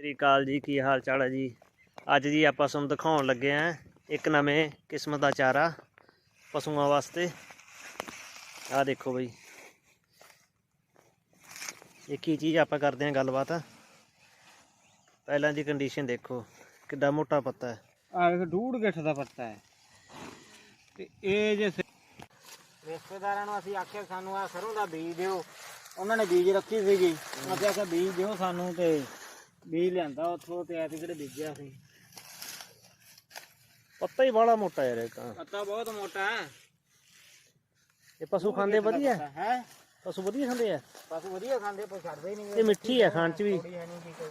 ਸ੍ਰੀ ਅਕਾਲ ਜੀ, ਕੀ ਹਾਲ ਚਾਲ ਹੈ ਜੀ? ਅੱਜ ਜੀ ਆਪਾਂ ਤੁਹਾਨੂੰ ਦਿਖਾਉਣ ਲੱਗੇ ਆਂ ਇੱਕ ਨਵੇਂ ਕਿਸਮ ਦਾ ਚਾਰਾ ਪਸ਼ੂਆਂ ਵਾਸਤੇ। ਆਹ ਦੇਖੋ ਬਈ। ਇੱਕ ਹੀ ਚੀਜ਼ ਆਪਾਂ ਕਰਦੇ ਆਂ ਗੱਲਬਾਤ? ਪਹਿਲਾਂ ਦੀ ਕੰਡੀਸ਼ਨ ਦੇਖੋ, ਕਿੱਡਾ ਮੋਟਾ ਪੱਤਾ ਹੈ। ਆ ਇੱਕ ਡੂੜ ਗਿੱਠ ਦਾ ਪੱਤਾ ਹੈ। ਤੇ ਇਹ ਜੇ ਰਿਸ਼ਤੇਦਾਰਾਂ ਨੂੰ ਅਸੀਂ ਆਖਿਆ ਸਾਨੂੰ ਆ ਸਰੋਂ ਦਾ ਬੀਜ ਦਿਓ। ਉਹਨਾਂ ਨੇ ਬੀਜ ਰੱਖੀ ਸੀਗੀ। ਅਸੀਂ ਆਖਿਆ ਬੀਜ ਦਿਓ ਸਾਨੂੰ ਤੇ ਬੀਜ ਲਿਆਂਦਾ ਉੱਥੋਂ ਤੇ ਐਤ ਕਿਹੜੇ ਬੀਜਿਆ ਸੀ। ਪੱਤਾ ਹੀ ਬੜਾ ਮੋਟਾ ਯਾਰ ਇਹ ਤਾਂ। ਪੱਤਾ ਬਹੁਤ ਮੋਟਾ ਹੈ। ਇਹ ਪਸ਼ੂ ਖਾਂਦੇ ਵਧੀਆ? ਹੈ। ਪਸ਼ੂ ਵਧੀਆ ਖਾਂਦੇ ਆ? ਬਸ ਵਧੀਆ ਖਾਂਦੇ ਪਰ ਛੱਡਦੇ ਹੀ ਨਹੀਂ ਇਹ ਮਿੱਠੀ ਹੈ ਖਾਣ ਚ ਵੀ। ਥੋੜੀ ਹੈ ਨਹੀਂ ਕੀ ਕੋਈ।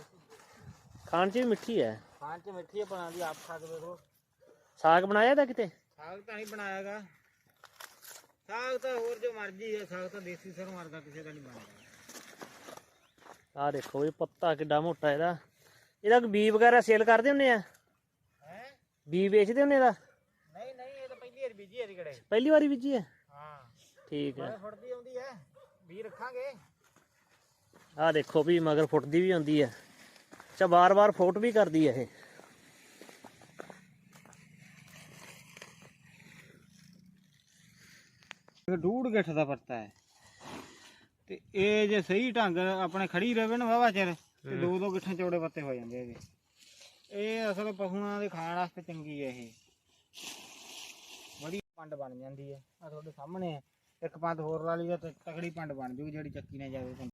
ਖਾਣ ਚ ਵੀ ਮਿੱਠੀ ਹੈ ਖਾਣ ਚ ਮਿੱਠੀ ਬਣਾਉਂਦੀ ਆਪ ਖਾ ਕੇ ਵੇਖੋ ਸਾਗ ਬਣਾਇਆ ਦਾ ਕਿਤੇ? ਸਾਗ ਤਾਂ ਹੀ ਬਣਾਇਆਗਾ। ਸਾਗ ਤਾਂ ਹੋਰ ਜੋ ਮਰਜ਼ੀ ਹੈ ਸਾਗ ਤਾਂ ਦੇਸੀ ਸਰੋਂ ਵਰਗਾ ਕਿਸੇ ਦਾ ਨਹੀਂ ਬਣਦਾ ਆਹ ਦੇਖੋ ਇਹ ਪੱਤਾ ਕਿੱਡਾ ਮੋਟਾ ਇਹਦਾ। ਇਹਦਾ ਬੀ ਵਗੈਰਾ ਸੇਲ ਕਰਦੇ ਹੁੰਦੇ ਆ? ਹੈ? ਬੀ ਵੇਚਦੇ ਹੁੰਦੇ ਇਹਦਾ? ਨਹੀਂ ਨਹੀਂ ਇਹ ਤਾਂ ਪਹਿਲੀ ਵਾਰ ਬੀਜੀ ਹੈ ਕਿਹੜੇ ਪਹਿਲੀ ਵਾਰੀ ਬੀਜੀ ਹੈ? ਹਾਂ। ਠੀਕ ਹੈ। ਫੁੱਟਦੀ ਆਉਂਦੀ ਹੈ। ਵੀ ਰੱਖਾਂਗੇ। ਆਹ ਦੇਖੋ ਵੀ ਮਗਰ ਫੁੱਟਦੀ ਵੀ ਹੁੰਦੀ ਹੈ। ਅੱਛਾ ਬਾਰ-ਬਾਰ ਫੋਟ ਵੀ ਕਰਦੀ ਹੈ ਇਹ। ਇਹ ਡੂੜ ਗਿੱਠ ਦਾ ਪੱਤਾ ਹੈ। ਤੇ ਇਹ ਜੇ ਸਹੀ ਢੰਗ ਆਪਣੇ ਖੜੀ ਰਵੇ ਨਾ ਵਾਵਾ ਚਿਰ ਤੇ ਦੋ ਦੋ ਗਿੱਠਾਂ ਚੌੜੇ ਪੱਤੇ ਹੋ ਜਾਂਦੇ ਇਹਦੇ ਇਹ ਅਸਲ ਪਸ਼ੂਆਂ ਦੇ ਖਾਣ ਵਾਸਤੇ ਚੰਗੀ ਹੈ ਇਹ। ਵਧੀਆ ਪੰਡ ਬਣ ਜਾਂਦੀ ਹੈ ਆ ਤੁਹਾਡੇ ਸਾਹਮਣੇ ਹੈ ਇੱਕ ਪੰਦ ਹੋਰ ਲਾ ਲਈ ਤਾਂ ਤਕੜੀ ਪੰਡ ਬਣ ਜੂ ਜਿਹੜੀ ਚੱਕੀ ਨਾਲ ਜਾਵੇ।